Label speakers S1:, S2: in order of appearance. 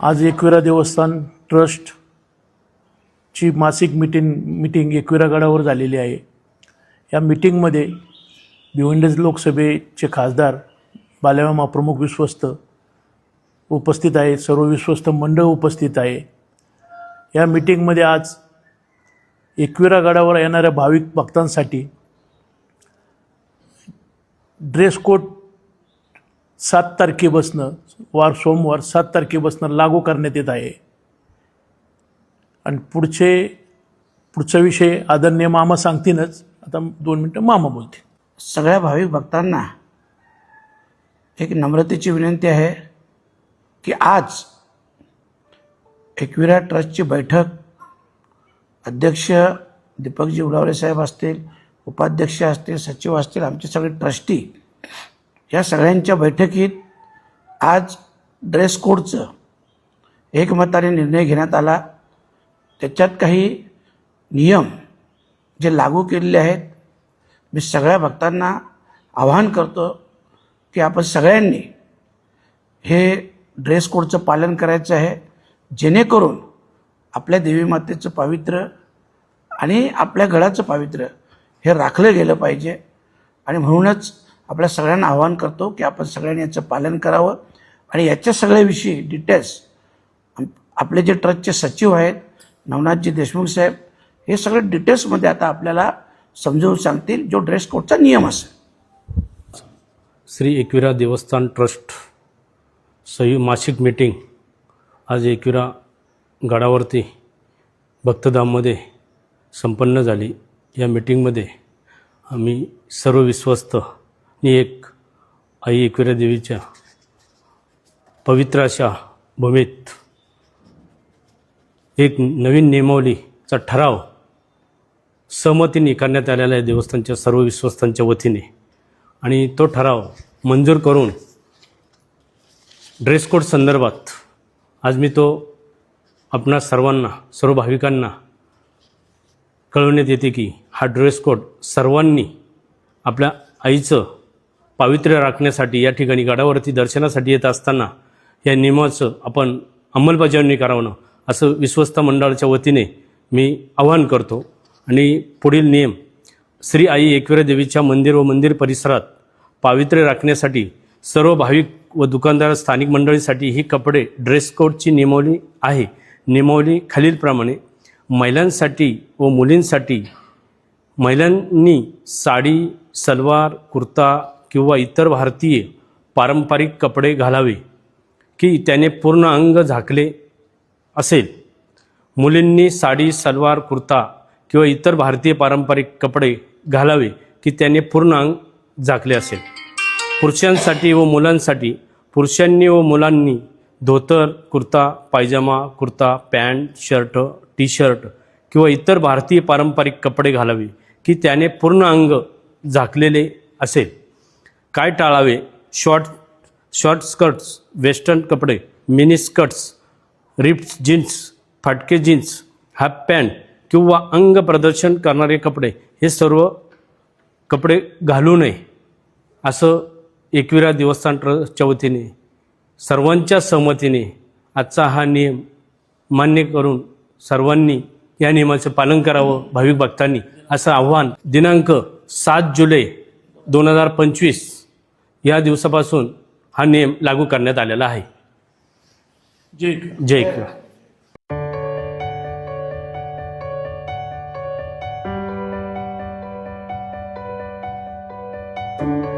S1: आज एकविरा देवस्थान ट्रस्टची मासिक मिटिंग मिटिंग एकविरा गडावर झालेली आहे. या मिटिंगमध्ये भिवंडी लोकसभेचे खासदार बाल्यामामा प्रमुख विश्वस्त उपस्थित आहे सर्व विश्वस्त मंडळ उपस्थित आहे. या मिटिंगमध्ये आज एकविरा गडावर येणाऱ्या भाविक भक्तांसाठी ड्रेस कोड सात तारखेपासनं वार सोमवार सात तारखेपासनं लागू करण्यात येत आहे. आणि पुढचे पुढचा विषय आदरणीय मामा सांगतीलच. आता दोन मिनटं मामा बोलतील.
S2: सगळ्या भाविक भक्तांना एक नम्रतेची विनंती आहे की आज एकविरा ट्रस्टची बैठक अध्यक्ष दीपकजी उडावले साहेब असतील उपाध्यक्ष असतील सचिव असतील आमचे सगळे ट्रस्टी या सगळ्यांच्या बैठकीत आज ड्रेस कोडचं एकमताने निर्णय घेण्यात आला. त्याच्यात काही नियम जे लागू केलेले आहेत मी सगळ्या भक्तांना आवाहन करतो की आपण सगळ्यांनी हे ड्रेस कोडचं पालन करायचं आहे जेणेकरून आपल्या देवी मातेचं पावित्र्य आणि आपल्या गडाचं पावित्र्य हे राखलं गेलं पाहिजे. आणि म्हणूनच आपल्या सगळ्यांना आवाहन करतो की आपण सगळ्यांनी याचं पालन करावं. आणि याच्या सगळ्याविषयी डिटेल्स आपले जे ट्रस्टचे सचिव आहेत नवनाथजी देशमुख साहेब हे सगळे डिटेल्समध्ये आता आपल्याला समजावून सांगतील जो ड्रेस कोडचा नियम असेल.
S3: श्री एकविरा देवस्थान ट्रस्ट संयु मासिक मीटिंग आज एकविरा गडावरती भक्तधाममध्ये संपन्न झाली. या मीटिंगमध्ये आम्ही सर्व विश्वस्त एक आई एकविरा देवीच्या पवित्र अशा भूमीत एक नवीन नियमावलीचा ठराव सहमतीने करण्यात आलेला आहे देवस्थानच्या सर्व विश्वस्तांच्या वतीने. आणि तो ठराव मंजूर करून ड्रेस कोड संदर्भात आज मी तो आपणा सर्वांना सर्व भाविकांना कळवण्यात येते की हा ड्रेस कोड सर्वांनी आपल्या आईचं पावित्र्य राखण्यासाठी या ठिकाणी गडावरती दर्शनासाठी येत असताना या नियमाचं आपण अंमलबजावणी करावं असं विश्वस्त मंडळाच्या वतीने मी आवाहन करतो. आणि पुढील नियम श्री आई एकविरा देवीच्या मंदिर व मंदिर परिसरात पावित्र्य राखण्यासाठी सर्व भाविक व दुकानदार स्थानिक मंडळीसाठी ही कपडे ड्रेस कोडची नियमावली आहे. नियमावली खालीलप्रमाणे महिलांसाठी व मुलींसाठी महिलांनी साडी सलवार कुर्ता किंवा इतर भारतीय पारंपरिक कपडे घालावे की त्याने पूर्ण अंग झाकले असेल. मुलींनी साडी सलवार कुर्ता किंवा इतर भारतीय पारंपरिक कपडे घालावे की त्याने पूर्ण अंग झाकले असेल. पुरुषांसाठी व मुलांसाठी पुरुषांनी व मुलांनी धोतर kurta pyjama kurta pant shirt T shirt किंवा इतर भारतीय पारंपरिक कपडे घालावे की त्याने पूर्ण अंग झाकलेले असेल. काय टाळावे? शॉर्ट शॉर्ट स्कर्ट्स वेस्टर्न कपडे मिनी स्कर्ट्स रिप्स जीन्स फाटके जीन्स हाफ पॅन्ट किंवा अंग प्रदर्शन करणारे कपडे हे सर्व कपडे घालू नये असं एकविरा देवस्थान ट्रस्टच्या वतीने सर्वांच्या सहमतीने आजचा हा नियम मान्य करून सर्वांनी या नियमाचं पालन करावं भाविक भक्तांनी असं आव्हान दिनांक सात जुलै दोन हजार पंचवीस या दिवसापासून हा नियम लागू करण्यात आलेला आहे.
S1: जय
S3: जय कृष्ण thank you